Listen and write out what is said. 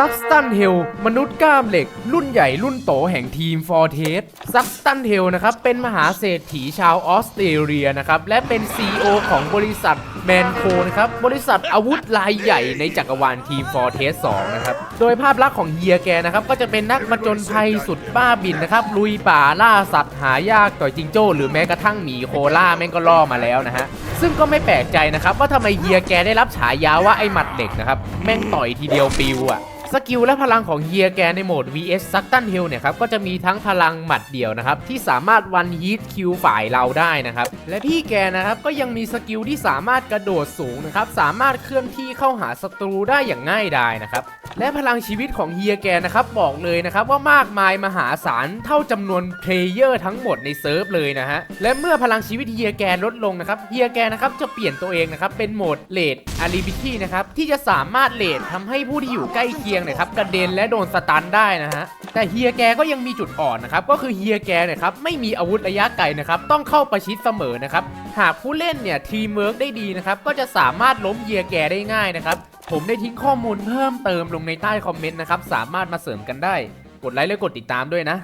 ซักสตันเฮลมนุษย์กล้ามเหล็ก รุ่นใหญ่รุ่นโตแห่งทีมฟอร์เทสซักสตันเฮลนะครับ เป็นมหาเศรษฐีชาวออสเตรเลียนะครับ และเป็น CEO ของบริษัทแมนโคนะครับ บริษัทอาวุธรายใหญ่ในจักรวาลทีมฟอร์เทส2นะครับ โดยภาพลักษณ์ของเฮียแกนะครับ ก็จะเป็นนักผจญภัยสุดบ้าบินนะครับ ลุยป่าล่าสัตว์หายากต่อยจิงโจ้ หรือแม้กระทั่งหมีโคล่าแม่งก็ล่อมาแล้วนะฮะซึ่งก็ไม่แปลกใจนะครับ ว่าทำไมเฮียแกได้รับฉายาว่าไอหมัดเหล็กนะครับ แม่งต่อยทีเดียวปิวอะสกิลและพลังของเฮียแกในโหมด vs ซักตันเฮลเนี่ยครับก็จะมีทั้งพลังหมัดเดียวนะครับที่สามารถวันฮีทคิวฝ่ายเราได้นะครับและพี่แกนะครับก็ยังมีสกิลที่สามารถกระโดดสูงนะครับสามารถเคลื่อนที่เข้าหาศัตรูได้อย่างง่ายดายนะครับและพลังชีวิตของเฮียแกนะครับบอกเลยนะครับว่ามากมายมหาศาลเท่าจำนวนเพลเยอร์ทั้งหมดในเซิร์ฟเลยนะฮะและเมื่อพลังชีวิตเฮียแกลดลงนะครับเฮียแกนะครับจะเปลี่ยนตัวเองนะครับเป็นโหมดเลดอาริบิตี้นะครับที่จะสามารถเลดทำให้ผู้ที่อยู่ใกล้เคียงเนะครับกระเด็นและโดนสตันได้นะฮะแต่เฮียแกก็ยังมีจุดอ่อนนะครับก็คือเฮียแกเนี่ยครับไม่มีอาวุธระยะไกลนะครับต้องเข้าประชิดเสมอนะครับหากผู้เล่นเนี่ยทีมเวิร์กได้ดีนะครับก็จะสามารถล้มเฮียแกได้ง่ายนะครับผมได้ทิ้งข้อมูลเพิ่มเติมลงในใต้คอมเมนต์นะครับสามารถมาเสริมกันได้ กดไลค์และกดติดตามด้วยนะ